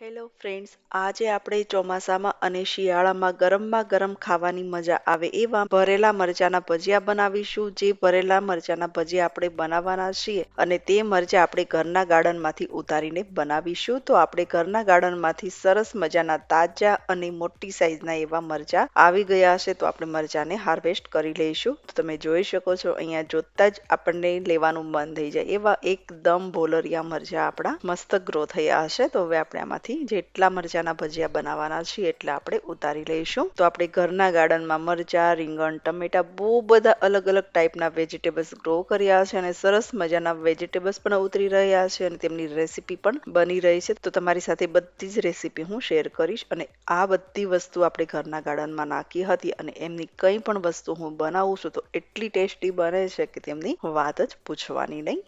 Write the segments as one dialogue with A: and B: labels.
A: Hello friends આજે આપણે ચોમાસામાં અને શિયાળામાં ગરમમાં ગરમ ખાવાની મજા આવે એવા ભરેલા મરચાના ભજીયા બનાવીશું. જે ભરેલા મરચાના ભજીયા આપણે બનાવવાના છીએ અને તે મરચા આપણે ઘરના ગાર્ડનમાંથી ઉતારીને બનાવીશું. તો આપણે ઘરના ગાર્ડનમાંથી સરસ મજાના તાજા અને મોટી સાઈઝના એવા મરચા આવી ગયા હશે. તો આપણે મરચાને હાર્વેસ્ટ કરી લઈશું. તો તમે જોઈ શકો છો, અહીંયા જોતા જ આપણને લેવાનું મન થઈ જાય એવા એકદમ બોલરિયા મરચા આપણા મસ્ત ગ્રો થયા હશે. તો હવે આપણે આમાંથી જેટલા મરચાના ભજીયા બનાવવાના છે એટલા આપણે ઉતારી લઈશું. તો આપણે ઘરના ગાર્ડનમાં મરચા, રીંગણ, ટમેટા બહુ બધા અલગ અલગ ટાઈપના વેજીટેબલ્સ ગ્રો કર્યા છે અને સરસ મજાના વેજીટેબલ્સ પણ ઉતરી રહ્યા છે અને તેમની રેસીપી પણ બની રહી છે. તો તમારી સાથે બધી જ રેસીપી હું શેર કરીશ અને આ બધી વસ્તુ આપણે ઘરના ગાર્ડનમાં નાખી હતી અને એમની કંઈ પણ વસ્તુ હું બનાવું છું તો એટલી ટેસ્ટી બને છે કે તેમની વાત જ પૂછવાની નહીં.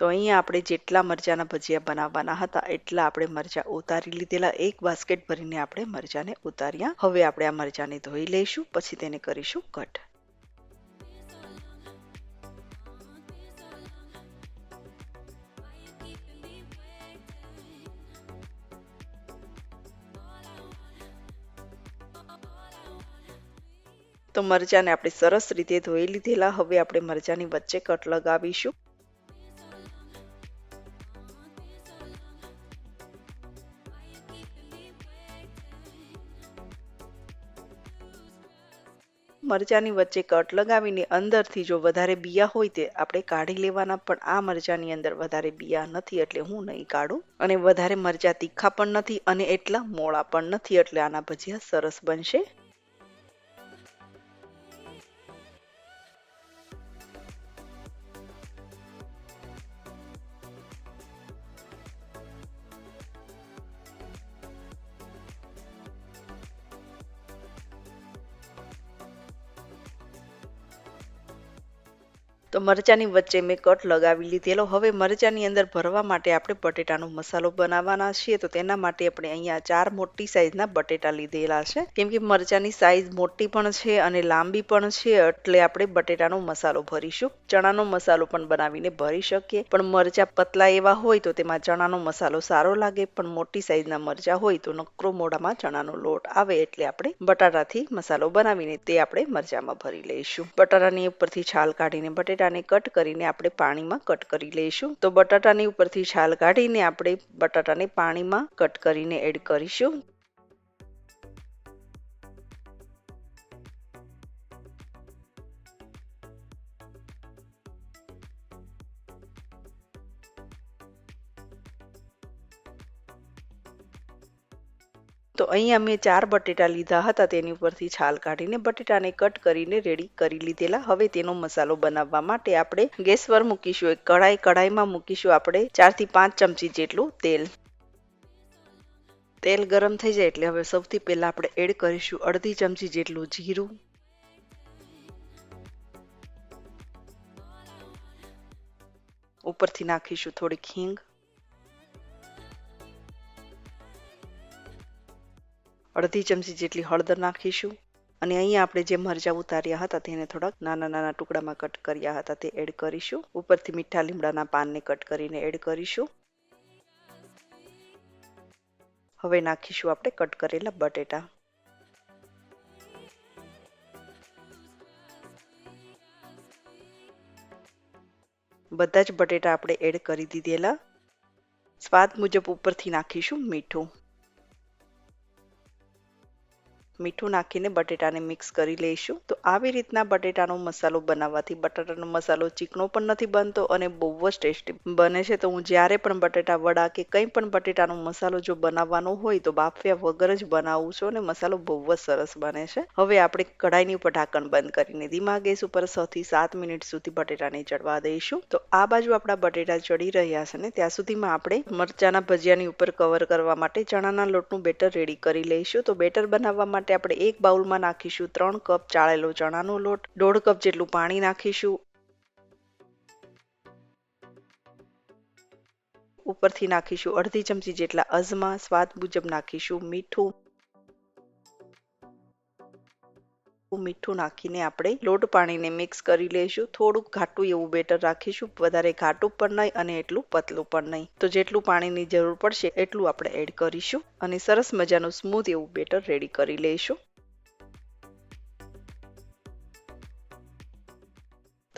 A: તો અહીંયા આપણે જેટલા મરચાના ભજીયા બનાવવાના હતા, એટલા આપણે મરચા ઉતારી લીધેલા. એક બાસ્કેટ ભરીને આપણે મરચાને ઉતાર્યા. હવે આપણે આ મરચાને ધોઈ લઈશું, પછી તેને કરીશું કટ. તો મરચાને આપણે સરસ રીતે ધોઈ લીધેલા. હવે આપણે મરચાની વચ્ચે કટ લગાવીશું. મરચાની વચ્ચે કટ લગાવીને અંદરથી જો વધારે બિયા હોય તે આપણે કાઢી લેવાના, પણ આ મરચાંની અંદર વધારે બિયા નથી એટલે હું નહીં કાઢું. અને વધારે મરચાં તીખા પણ નથી અને એટલા મોળા પણ નથી એટલે આના ભજીયા સરસ બનશે. મરચાની વચ્ચે મેં કટ લગાવી લીધેલો હવે મરચાંની અંદર ભરવા માટે આપણે બટેટાનો મસાલો બનાવવાના છીએ. તો તેના માટે આપણે અહીંયા ચાર મોટી સાઈઝના બટેટા લીધેલા છે. કેમ કે મરચાંની સાઈઝ મોટી પણ છે અને લાંબી પણ છે, એટલે આપણે બટેટાનો મસાલો ભરીશું. ચણાનો મસાલો પણ બનાવીને ભરી શકીએ. પણ મરચા પતલા એવા હોય તો તેમાં ચણાનો મસાલો સારો લાગે. પણ મોટી સાઈઝના મરચા હોય તો નકરો મોઢામાં ચણાનો લોટ આવે, એટલે આપણે બટાટાથી મસાલો બનાવીને તે આપણે મરચામાં ભરી લઈશું. બટાટાની ઉપરથી છાલ કાઢીને બટેટા બટાટાને કટ કરીને આપણે પાણીમાં કટ કરી લઈશું. તો બટાટાની ઉપરથી છાલ કાઢીને આપણે બટાટાને પાણીમાં કટ કરીને એડ કરીશું. તો અહીંયા મેં ચાર બટેટા લીધા હતા તેની ઉપરથી છાલ કાઢીને બટેટાને કટ કરીને રેડી કરી લીધેલા. હવે તેનો મસાલો બનાવવા માટે આપણે ગેસ પર મૂકીશું. એક કઢાઈ કઢાઈમાં મૂકીશું આપણે ચારથી પાંચ ચમચી જેટલું તેલ. તેલ ગરમ થઈ જાય એટલે હવે સૌથી પહેલા આપણે એડ કરીશું અડધી ચમચી જેટલું જીરું. ઉપરથી નાખીશું થોડીક હિંગ. અડધી ચમચી જેટલી હળદર નાખીશું. અને અહીંયા આપણે જે મરચાં ઉતાર્યા હતા તેને થોડાક નાના નાના ટુકડામાં કટ કર્યા હતા તે એડ કરીશું. ઉપરથી મીઠા લીમડાના પાનને કટ કરીને એડ કરીશું. હવે નાખીશું આપણે કટ કરેલા બટેટા. બધા જ બટેટા આપણે એડ કરી દીધેલા. સ્વાદ મુજબ ઉપરથી નાખીશું મીઠું. મીઠું નાખીને બટેટાને મિક્સ કરી લઈશું. તો આવી રીતના બટેટાનો મસાલો બનાવવાથી બટાટાનો મસાલો ચીકણો પણ નથી બનતો અને બહુ જ ટેસ્ટી બને છે. તો હું જ્યારે પણ બટેટા વડા કે કંઈ પણ બટેટાનો મસાલો જો બનાવવાનો હોય તો બાફ્યા વગર જ બનાવું છું અને મસાલો બહુ જ સરસ બને છે. હવે આપણે કઢાઈની ઉપર ઢાંકણ બંધ કરીને ધીમા ગેસ ઉપરથી સાત મિનિટ સુધી બટેટાને ચડવા દઈશું. તો આ બાજુ આપણા બટેટા ચડી રહ્યા છે ને ત્યાં સુધીમાં આપણે મરચાના ભજીયાની ઉપર કવર કરવા માટે ચણાના લોટનું બેટર રેડી કરી લઈશું. તો બેટર બનાવવા માટે માટે આપણે એક બાઉલમાં નાખીશું ત્રણ કપ ચાળેલો ચણાનો લોટ, દોઢ કપ જેટલું પાણી નાખીશું. ઉપરથી નાખીશું અડધી ચમચી જેટલા અજમા, સ્વાદ મુજબ નાખીશું મીઠું. મીઠું નાખીને આપણે લોટ પાણીને મિક્સ કરી લઈશું. થોડુંક ઘાટું એવું બેટર રાખીશું. વધારે ઘાટું પણ નહીં અને એટલું પતલું પણ નહીં. તો જેટલું પાણીની જરૂર પડશે એટલું આપણે એડ કરીશું અને સરસ મજાનું સ્મૂથ એવું બેટર રેડી કરી લઈશું.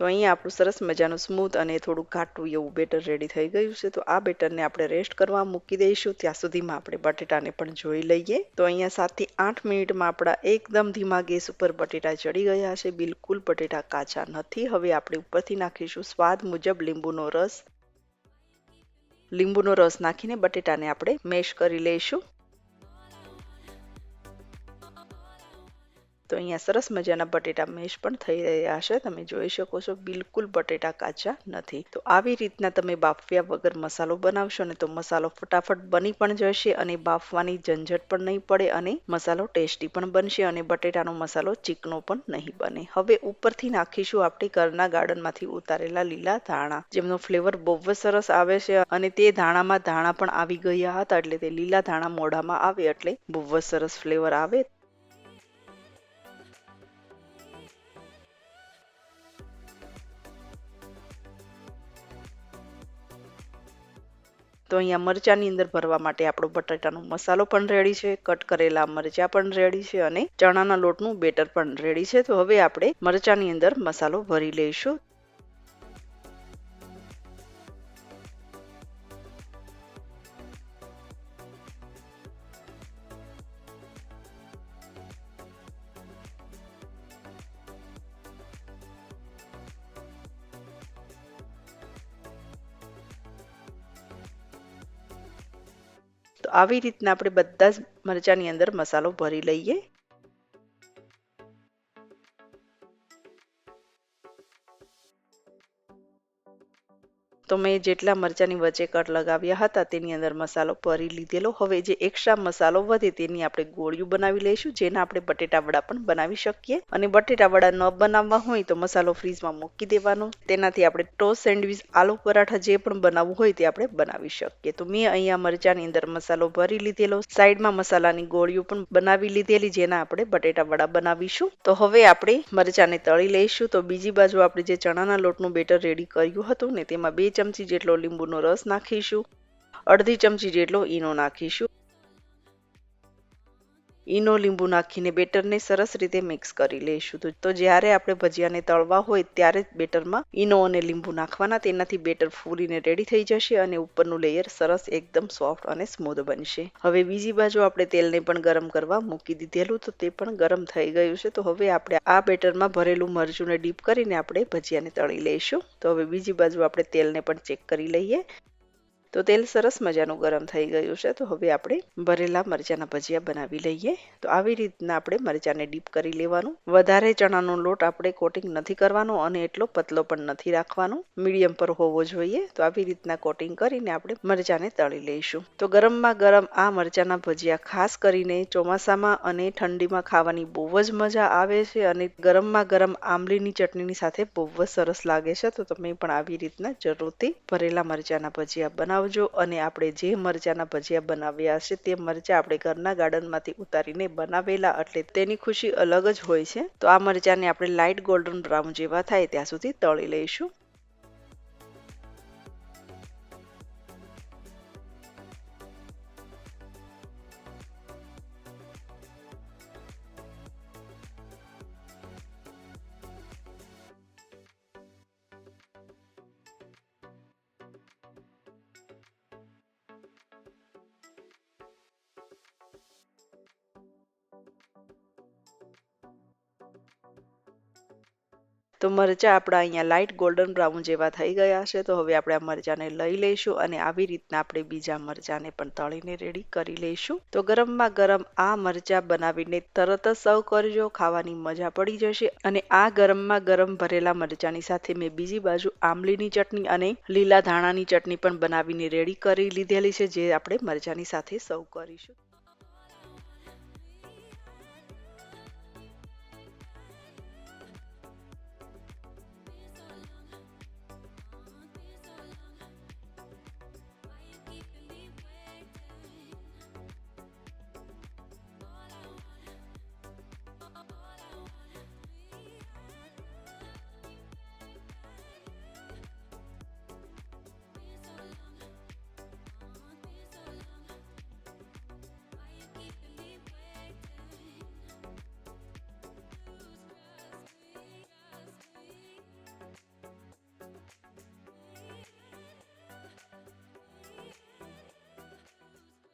A: તો અહીંયા આપણું સરસ મજાનું સ્મૂથ અને થોડું ઘાટું એવું બેટર રેડી થઈ ગયું છે. તો આ બેટરને આપણે રેસ્ટ કરવા મૂકી દઈશું. ત્યાં સુધીમાં આપણે બટેટાને પણ જોઈ લઈએ. તો અહીંયા સાતથી આઠ મિનિટમાં આપણા એકદમ ધીમા ગેસ ઉપર બટેટા ચડી ગયા છે. બિલકુલ બટેટા કાચા નથી. હવે આપણે ઉપરથી નાખીશું સ્વાદ મુજબ લીંબુનો રસ. લીંબુનો રસ નાખીને બટેટાને આપણે મેશ કરી લઈશું. તો અહીંયા સરસ મજાના બટેટા મેશ પણ થઈ રહ્યા છે. તમે જોઈ શકો છો, બિલકુલ બટેટા કાચા નથી. તો આવી રીતના તમે બાફ્યા વગર મસાલો બનાવશો ને તો મસાલો ફટાફટ બની પણ જશે અને બાફવાની ઝંઝટ પણ નહીં પડે અને મસાલો ટેસ્ટી પણ બનશે અને બટેટાનો મસાલો ચીકણો પણ નહીં બને. હવે ઉપરથી નાખીશું આપણે ઘરના ગાર્ડનમાંથી ઉતારેલા લીલા ધાણા. જેમનો ફ્લેવર બહુ જ સરસ આવે છે અને તે ધાણામાં ધાણા પણ આવી ગયા હતા એટલે તે લીલા ધાણા મોઢામાં આવે એટલે બહુ જ સરસ ફ્લેવર આવે. તો અહીંયા મરચાની અંદર ભરવા માટે આપણો બટાટાનો મસાલો પણ રેડી છે કટ કરેલા મરચા પણ રેડી છે અને ચણાના લોટનું બેટર પણ રેડી છે. તો હવે આપણે મરચાની અંદર મસાલો ભરી લઈશું. આવી રીતના આપણે બધા જ મરચાંની અંદર મસાલો ભરી લઈએ. તો મેં જેટલા મરચાંની વચ્ચે કટ લગાવ્યા હતા તેની અંદર મસાલો ભરી લીધેલો. હવે જે એક્સ્ટ્રા મસાલો વધે તેની આપણે ગોળીઓ બનાવી લઈશું, જેના આપણે બટેટા વડા પણ બનાવી શકીએ. અને બટેટા વડા ન બનાવવા હોય તો મસાલો ફ્રીજમાં મૂકી દેવાનો. તેનાથી આપણે ટોસ સેન્ડવિચ, આલુ પરાઠા જે પણ બનાવવું હોય તે આપણે બનાવી શકીએ. તો મેં અહીંયા મરચાંની અંદર મસાલો ભરી લીધેલો. સાઈડમાં મસાલાની ગોળીઓ પણ બનાવી લીધેલી, જેના આપણે બટેટા વડા બનાવીશું. તો હવે આપણે મરચાંને તળી લઈશું. તો બીજી બાજુ આપણે જે ચણાના લોટનું બેટર રેડી કર્યું હતું ને તેમાં બે ચમચી જેટલો લીંબુનો રસ નાખીશું અડધી ચમચી જેટલો ઈનો નાખીશું ઈનો લીંબુ નાખીને બેટરને સરસ રીતે મિક્સ કરી લઈશું. તો જ્યારે આપણે ભજીયાને તળવા હોય ત્યારે જ બેટરમાં ઈનો અને લીંબુ નાખવાના. તેનાથી બેટર ફૂલીને રેડી થઈ જશે અને ઉપરનું લેયર સરસ એકદમ સોફ્ટ અને સ્મૂધ બનશે. હવે બીજી બાજુ આપણે તેલને પણ ગરમ કરવા મૂકી દીધેલું. તો તે પણ ગરમ થઈ ગયું છે. તો હવે આપણે આ બેટરમાં ભરેલું મરચુંને ડીપ કરીને આપણે ભજીયાને તળી લઈશું. તો હવે બીજી બાજુ આપણે તેલને પણ ચેક કરી લઈએ. તો તેલ સરસ મજાનું ગરમ થઈ ગયું છે. તો હવે આપણે ભરેલા મરચાના ભજીયા બનાવી લઈએ. તો આવી રીતના આપણે મરચાને ડીપ કરી લેવાનું. વધારે ચણાનો લોટ આપણે કોટિંગ નથી કરવાનો અને એટલો પતલો પણ નથી રાખવાનો. મીડિયમ પર હોવો જોઈએ. તો આવી રીતના કોટિંગ કરીને આપણે મરચાને તળી લઈશું. તો ગરમમાં ગરમ આ મરચાના ભજીયા ખાસ કરીને ચોમાસામાં અને ઠંડીમાં ખાવાની બહુ જ મજા આવે છે અને ગરમમાં ગરમ આંબલીની ચટણીની સાથે બહુ જ સરસ લાગે છે. તો તમે પણ આવી રીતના જરૂરથી ભરેલા મરચાના ભજીયા બનાવજો અને આપણે જે મરચાના ભજીયા બનાવ્યા છે તે મરચા આપણે ઘરના ગાર્ડનમાંથી ઉતારીને બનાવેલા, એટલે તેની ખુશી અલગ જ હોય છે. તો આ મરચાને આપણે લાઇટ ગોલ્ડન બ્રાઉન જેવા થાય ત્યાં સુધી તળી લઈશું. તો મરચાં આપણા અહીંયા લાઇટ ગોલ્ડન બ્રાઉન જેવા થઈ ગયા છે, તો હવે આપણે આ મરચાંને લઈ લઈશું અને આવી રીતના આપણે બીજા મરચાંને પણ તળીને રેડી કરી લઈશું. તો ગરમમાં ગરમ આ મરચાં બનાવીને તરત જ સર્વ કરજો, ખાવાની મજા પડી જશે. અને આ ગરમમાં ગરમ ભરેલા મરચાંની સાથે મેં બીજી બાજુ આંબલીની ચટણી અને લીલા ધાણાની ચટણી પણ બનાવીને રેડી કરી લીધેલી છે, જે આપણે મરચાંની સાથે સર્વ કરીશું.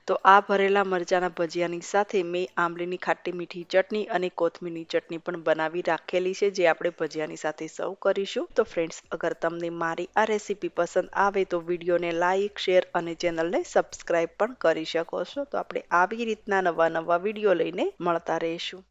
A: તો આ ભરેલા મરચાના ભજીયાની સાથે મેં આંબલીની ખાટી મીઠી ચટણી અને કોથમીરની ચટણી પણ બનાવી રાખેલી છે, જે આપણે ભજીયાની સાથે સર્વ કરીશું. તો ફ્રેન્ડ્સ, અગર તમને મારી આ રેસીપી પસંદ આવે તો વિડીયોને લાઇક શેર અને ચેનલને સબસ્ક્રાઈબ પણ કરી શકો છો. તો આપણે આવી રીતના નવા નવા વીડિયો લઈને મળતા રહીશું.